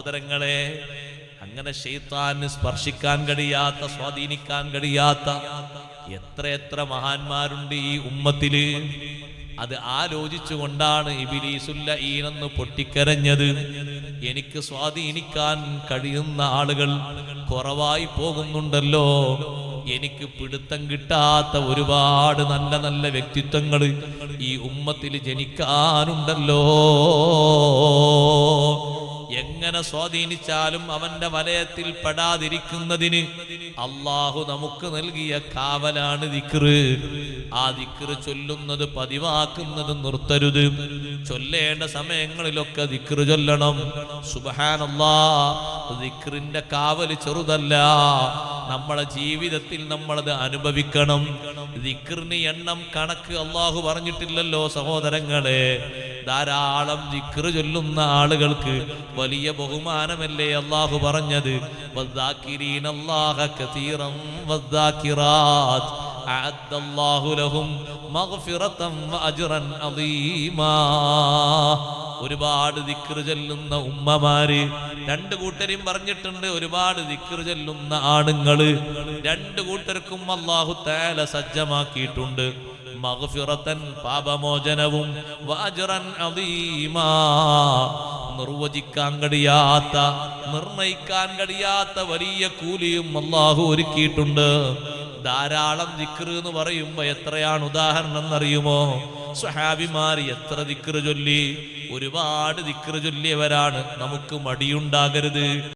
സഹോദരങ്ങളെ അങ്ങനെ ഷെയ്ത്താന് സ്പർശിക്കാൻ കഴിയാത്ത സ്വാധീനിക്കാൻ കഴിയാത്ത എത്ര എത്ര മഹാന്മാരുണ്ട് ഈ ഉമ്മത്തിൽ. അത് ആലോചിച്ചുകൊണ്ടാണ് ഇബിലീസുല്ല ഈനെന്ന് പൊട്ടിക്കരഞ്ഞത്. എനിക്ക് സ്വാധീനിക്കാൻ കഴിയുന്ന ആളുകൾ കുറവായി പോകുന്നുണ്ടല്ലോ. എനിക്ക് പിടുത്തം കിട്ടാത്ത ഒരുപാട് നല്ല നല്ല വ്യക്തിത്വങ്ങൾ ഈ ഉമ്മത്തിൽ ജനിക്കാനുണ്ടല്ലോ. എങ്ങനെ സ്വാധീനിച്ചാലും അവന്റെ വലയത്തിൽ പെടാതിരിക്കുന്നതിന് അള്ളാഹു നമുക്ക് നൽകിയ കാവലാണ് ദിക്റ്. ആ ദിക്റ് ചൊല്ലുന്നത് പതിവാക്കുന്നത് നിർത്തരുത്. ചൊല്ലേണ്ട സമയങ്ങളിലൊക്കെ ദിക്റ് ചൊല്ലണം. സുബഹാനല്ലാ ദിക്റിന്റെ കാവൽ ചെറുതല്ല. നമ്മളെ ജീവിതത്തിൽ നമ്മളത് അനുഭവിക്കണം. ദിക്റിന് എണ്ണം കണക്ക് അള്ളാഹു പറഞ്ഞിട്ടില്ലല്ലോ സഹോദരങ്ങളെ. ധാരാളം ദിക്റ് ചൊല്ലുന്ന ആളുകൾക്ക് വലിയ ബഹുമാനമല്ലേ അള്ളാഹു പറഞ്ഞത്. ഒരുപാട് ദിക്റ് ചൊല്ലുന്ന ഉമ്മമാര് രണ്ട് കൂട്ടരും പറഞ്ഞിട്ടുണ്ട് ഒരുപാട് ദിക്റ് ചെല്ലുന്ന ആണുങ്ങൾ രണ്ട് കൂട്ടർക്കും അള്ളാഹു തേല സജ്ജമാക്കിയിട്ടുണ്ട്. മഗ്ഫിറത്തൻ പാപമോചനവും വഅജ്റൻ അതീമാ നിർവചിക്കാൻ കഴിയാത്ത നിർണയിക്കാൻ കഴിയാത്ത വലിയ കൂലിയും അള്ളാഹു ഒരുക്കിയിട്ടുണ്ട്. ധാരാളം ദിക്റ് എന്ന് പറയുമ്പോ എത്രയാണ് ഉദാഹരണം എന്നറിയുമോ? സ്വഹാബിമാർ എത്ര ദിക്റ് ചൊല്ലി? ഒരുപാട് ദിക്റ് ചൊല്ലിയവരാണ്. നമുക്ക് മടിയുണ്ടാകരുത്.